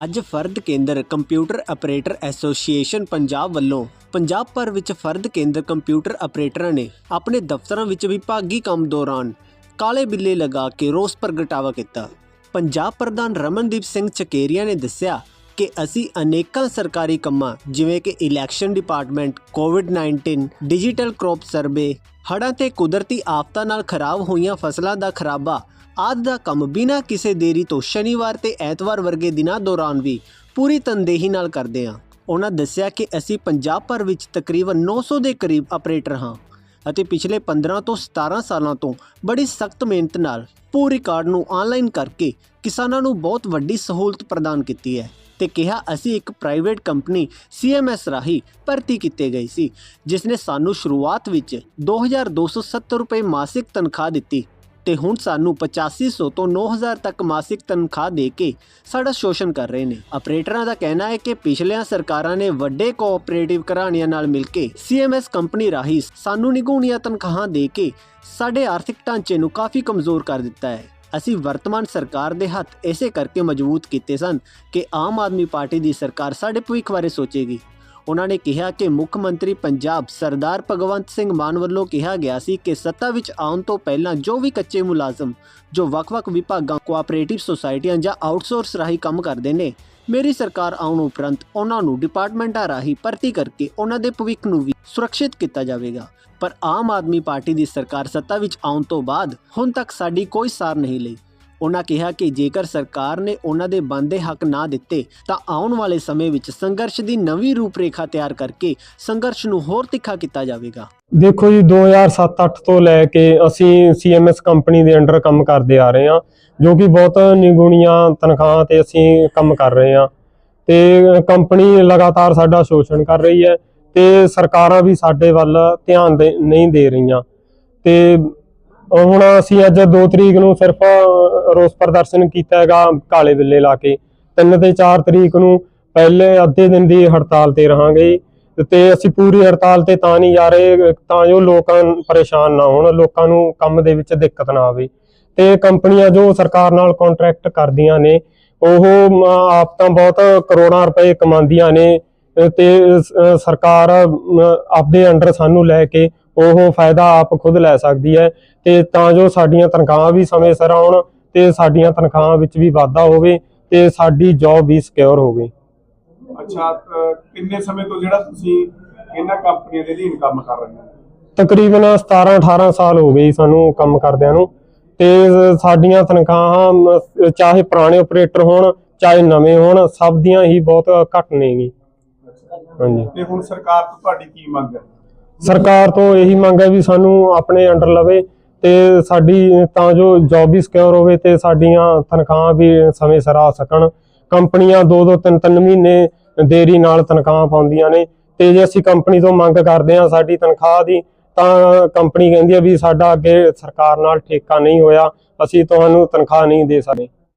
ਅੱਜ ਫਰਦ ਕੇਂਦਰ computer operator association Punjab ਵੱਲੋਂ ਪੰਜਾਬ ਭਰ ਵਿੱਚ ਫਰਦ ਕੇਂਦਰ ਕੰਪਿਊਟਰ ਆਪਰੇਟਰਾਂ ਨੇ ਆਪਣੇ ਦਫ਼ਤਰਾਂ ਵਿੱਚ ਵਿਭਾਗੀ ਕੰਮ ਦੌਰਾਨ ਕਾਲੇ ਬਿੱਲੇ ਲਗਾ ਕੇ ਰੋਸ ਪ੍ਰਗਟਾਵਾ ਕੀਤਾ। ਪੰਜਾਬ ਪ੍ਰਧਾਨ ਰਮਨਦੀਪ ਸਿੰਘ ਚਕੇਰੀਆ ਨੇ ਦੱਸਿਆ ਕਿ ਅਸੀਂ ਅਨੇਕਾਂ ਸਰਕਾਰੀ ਕੰਮਾਂ, ਜਿਵੇਂ ਕਿ ਇਲੈਕਸ਼ਨ ਡਿਪਾਰਟਮੈਂਟ ਕੋਵਿਡ-19 ਡਿਜੀਟਲ ਕ੍ਰੌਪ ਸਰਵੇ, ਹੜ੍ਹਾਂ ਤੇ ਕੁਦਰਤੀ ਆਫਤਾਂ ਨਾਲ ਖਰਾਬ ਹੋਈਆਂ ਫਸਲਾਂ ਦਾ ਖਰਾਬਾ ਆਦਿ ਦਾ ਕੰਮ ਬਿਨਾਂ ਕਿਸੇ ਦੇਰੀ ਤੋਂ ਸ਼ਨੀਵਾਰ ਤੇ ਐਤਵਾਰ ਵਰਗੇ ਦਿਨਾਂ ਦੌਰਾਨ ਵੀ ਪੂਰੀ ਤਨਦੇਹੀ ਨਾਲ ਕਰਦੇ ਹਾਂ। ਉਹਨਾਂ ਦੱਸਿਆ ਕਿ ਅਸੀਂ ਪੰਜਾਬ ਭਰ ਵਿੱਚ ਤਕਰੀਬਨ 900 ਦੇ ਕਰੀਬ ਆਪਰੇਟਰ ਹਾਂ ਅਤੇ ਪਿਛਲੇ 15 ਤੋਂ 17 ਸਾਲਾਂ ਤੋਂ ਬੜੀ ਸਖਤ ਮਿਹਨਤ ਨਾਲ ਪੂਰੀ ਕਾਰਡ ਨੂੰ ਆਨਲਾਈਨ ਕਰਕੇ ਕਿਸਾਨਾਂ ਨੂੰ ਬਹੁਤ ਵੱਡੀ ਸਹੂਲਤ ਪ੍ਰਦਾਨ ਕੀਤੀ ਹੈ ਤੇ ਕਿਹਾ, ਅਸੀਂ ਇੱਕ ਪ੍ਰਾਈਵੇਟ ਕੰਪਨੀ CMS ਰਾਹੀਂ ਭਰਤੀ ਕੀਤੇ ਗਏ ਸੀ, ਜਿਸ ਨੇ ਸਾਨੂੰ ਸ਼ੁਰੂਆਤ ਵਿੱਚ 2270 ਰੁਪਏ ਮਾਸਿਕ ਤਨਖਾਹ ਦਿੱਤੀ ਤੇ ਹੁਣ ਸਾਨੂੰ 8500 ਤੋਂ 9000 ਤੱਕ ਮਾਸਿਕ ਤਨਖਾਹ ਦੇ ਕੇ ਸਾਡਾ ਸ਼ੋਸ਼ਣ ਕਰ ਰਹੇ ਨੇ। ਆਪਰੇਟਰਾਂ ਦਾ ਕਹਿਣਾ ਹੈ ਕਿ ਪਿਛਲੀਆਂ ਸਰਕਾਰਾਂ ਨੇ ਵੱਡੇ ਕੋਆਪਰੇਟਿਵ ਘਰਾਣਿਆਂ ਨਾਲ ਮਿਲ ਕੇ CMS ਕੰਪਨੀ ਰਾਹੀਂ ਸਾਨੂੰ ਨਿਗੂਣੀਆਂ ਤਨਖਾਹਾਂ ਦੇ ਕੇ ਸਾਡੇ ਆਰਥਿਕ ਢਾਂਚੇ ਨੂੰ ਕਾਫੀ ਕਮਜ਼ੋਰ ਕਰ ਦਿੱਤਾ ਹੈ। ਅਸੀਂ ਵਰਤਮਾਨ ਸਰਕਾਰ ਦੇ ਹੱਥ ਇਸੇ ਕਰਕੇ ਮਜ਼ਬੂਤ ਕੀਤੇ ਸਨ ਕਿ ਆਮ ਆਦਮੀ ਪਾਰਟੀ ਦੀ ਸਰਕਾਰ ਸਾਡੇ ਭਵਿੱਖ ਬਾਰੇ ਸੋਚੇਗੀ। ਉਹਨਾਂ ਨੇ ਕਿਹਾ ਕਿ ਮੁੱਖ ਮੰਤਰੀ ਪੰਜਾਬ ਸਰਦਾਰ ਭਗਵੰਤ ਸਿੰਘ ਮਾਨ ਵੱਲੋਂ ਕਿਹਾ ਗਿਆ ਸੀ ਕਿ ਸੱਤਾ ਵਿੱਚ ਆਉਣ ਤੋਂ ਪਹਿਲਾਂ ਜੋ ਵੀ ਕੱਚੇ ਮੁਲਾਜ਼ਮ, ਜੋ ਵੱਖ-ਵੱਖ ਵਿਭਾਗਾਂ ਕੋਆਪਰੇਟਿਵ ਸੁਸਾਇਟੀਆਂ ਜਾਂ ਆਊਟਸੋਰਸ ਰਾਹੀਂ ਕੰਮ ਕਰਦੇ ਨੇ, ਮੇਰੀ ਸਰਕਾਰ ਆਉਣ ਉਪਰੰਤ ਉਹਨਾਂ ਨੂੰ ਡਿਪਾਰਟਮੈਂਟਾਂ ਰਾਹੀਂ ਭਰਤੀ ਕਰਕੇ ਉਹਨਾਂ ਦੇ ਭਵਿੱਖ ਨੂੰ ਵੀ ਸੁਰੱਖਿਅਤ ਕੀਤਾ ਜਾਵੇਗਾ। ਪਰ ਆਮ ਆਦਮੀ ਪਾਰਟੀ ਦੀ ਸਰਕਾਰ ਸੱਤਾ ਵਿੱਚ ਆਉਣ ਤੋਂ ਬਾਅਦ ਹੁਣ ਤੱਕ ਸਾਡੀ ਕੋਈ ਸਾਰ ਨਹੀਂ ਲਈ। ਉਹਨਾਂ ਕਿਹਾ ਕਿ ਜੇਕਰ ਸਰਕਾਰ ਨੇ ਉਹਨਾਂ ਦੇ ਬੰਦੇ ਹੱਕ ਨਾ ਦਿੱਤੇ, ਤਾਂ ਆਉਣ ਵਾਲੇ ਸਮੇਂ ਵਿੱਚ ਸੰਘਰਸ਼ ਦੀ ਨਵੀਂ ਰੂਪਰੇਖਾ ਤਿਆਰ ਕਰਕੇ ਸੰਘਰਸ਼ ਨੂੰ ਹੋਰ ਤਿੱਖਾ ਕੀਤਾ ਜਾਵੇਗਾ। ਦੇਖੋ ਜੀ 2007-8 ਤੋਂ ਲੈ ਕੇ ਅਸੀਂ CMS ਕੰਪਨੀ ਦੇ ਅੰਡਰ ਕੰਮ ਕਰਦੇ ਆ ਰਹੇ ਹਾਂ, ਜੋ ਕਿ ਬਹੁਤ ਨਿਗੁਣੀਆਂ ਤਨਖਾਹਾਂ ਤੇ ਅਸੀਂ ਕੰਮ ਕਰ ਰਹੇ ਹਾਂ। ਤੇ ਕੰਪਨੀ ਲਗਾਤਾਰ ਸਾਡਾ ਸ਼ੋਸ਼ਣ ਕਰ ਰਹੀ ਹੈ ਤੇ ਸਰਕਾਰਾਂ ਵੀ ਸਾਡੇ ਵੱਲ ਧਿਆਨ ਦੇ- ਨਹੀਂ ਦੇ ਰਹੀਆਂ। ਤੇ ਹੁਣ ਅਸੀਂ ਅੱਜ 2 ਤਰੀਕ ਨੂੰ ਸਿਰਫ ਰੋਸ ਪ੍ਰਦਰਸ਼ਨ ਕੀਤਾ ਹੈਗਾ ਕਾਲੇ ਬਿੱਲੇ ਲਾ ਕੇ। 3 ਤੇ 4 ਤਰੀਕ ਨੂੰ ਪਹਿਲੇ ਅੱਧੇ ਦਿਨ ਦੀ ਹੜਤਾਲ ਤੇ ਰਹਾਂਗੇ। ਤੇ ਅਸੀਂ ਪੂਰੀ ਹੜਤਾਲ ਤੇ ਤਾਂ ਨਹੀਂ ਜਾ ਰਹੇ, ਤਾਂ ਜੋ ਲੋਕਾਂ ਪਰੇਸ਼ਾਨ ਨਾ ਹੋਣ, ਲੋਕਾਂ ਨੂੰ ਕੰਮ ਦੇ ਵਿੱਚ ਦਿੱਕਤ ਨਾ ਆਵੇ। ਤੇ ਕੰਪਨੀਆਂ ਜੋ ਸਰਕਾਰ ਨਾਲ ਕੰਟਰੈਕਟ ਕਰਦੀਆਂ ਨੇ, ਉਹ ਆਪ ਤਾਂ ਬਹੁਤ ਕਰੋੜਾਂ ਰੁਪਏ ਕਮਾਉਂਦੀਆਂ ਨੇ। ਤੇ ਸਰਕਾਰ ਆਪਦੇ ਅੰਡਰ ਸਾਨੂੰ ਲੈ ਕੇ ਉਹ ਫਾਇਦਾ ਆਪ ਖੁਦ ਲੈ ਸਕਦੀ ਹੈ ਤੇ ਤਾਂ ਜੋ ਸਾਡੀਆਂ ਤਨਖਾਹਾਂ ਵੀ ਸਮੇਂ ਸਿਰ ਆਉਣ ਤੇ ਸਾਡੀਆਂ ਤਨਖਾਹਾਂ ਵਿੱਚ ਵੀ ਵਾਧਾ ਹੋਵੇ ਤੇ ਸਾਡੀ ਜੌਬ ਵੀ ਸਿਕਿਉਰ ਹੋਵੇ। ਅੱਛਾ ਕਿੰਨੇ ਸਮੇਂ ਤੋਂ ਜਿਹੜਾ ਤੁਸੀਂ ਇਹਨਾਂ ਕੰਪਨੀਆਂ ਦੇ ਅਧੀਨ ਕੰਮ ਕਰ ਰਹੇ ਹੋ? ਤਕਰੀਬਨ 17 18 ਸਾਲ ਹੋ ਗਏ ਸਾਨੂੰ ਕੰਮ ਕਰਦਿਆਂ ਨੂੰ ਤੇ ਸਾਡੀਆਂ ਤਨਖਾਹਾਂ ਚਾਹੇ ਪੁਰਾਣੇ ਆਪਰੇਟਰ ਹੋਣ ਚਾਹੇ ਨਵੇਂ ਹੋਣ ਸਭ ਦੀਆਂ ਹੀ ਬਹੁਤ ਘੱਟ ਨੇਗੀ ਹਾਂਜੀ। ਤੇ ਹੁਣ ਸਰਕਾਰ ਤੋਂ ਤੁਹਾਡੀ ਕੀ ਮੰਗ ਹੈ? ਸਰਕਾਰ ਤੋਂ ਇਹੀ ਮੰਗ ਹੈ ਵੀ ਸਾਨੂੰ ਆਪਣੇ ਅੰਡਰ ਲਵੇ ਤੇ ਸਾਡੀ ਤਾਂ ਜੋ ਜੌਬ ਵੀ ਸਿਕਿਉਰ ਹੋਵੇ ਤੇ ਸਾਡੀਆਂ ਤਨਖਾਹਾਂ ਵੀ ਸਮੇਂ ਸਿਰ ਆ ਸਕਣ। ਕੰਪਨੀਆਂ ਦੋ ਦੋ ਤਿੰਨ ਤਿੰਨ ਮਹੀਨੇ ਦੇਰੀ ਨਾਲ ਤਨਖਾਹਾਂ ਪਾਉਂਦੀਆਂ ਨੇ ਤੇ ਜੇ ਅਸੀਂ ਕੰਪਨੀ ਤੋਂ ਮੰਗ ਕਰਦੇ ਹਾਂ ਸਾਡੀ ਤਨਖਾਹ ਦੀ, ਤਾਂ ਕੰਪਨੀ ਕਹਿੰਦੀ ਹੈ ਵੀ ਸਾਡਾ ਅੱਗੇ ਸਰਕਾਰ ਨਾਲ ਠੇਕਾ ਨਹੀਂ ਹੋਇਆ, ਅਸੀਂ ਤੁਹਾਨੂੰ ਤਨਖਾਹ ਨਹੀਂ ਦੇ ਸਕਦੇ।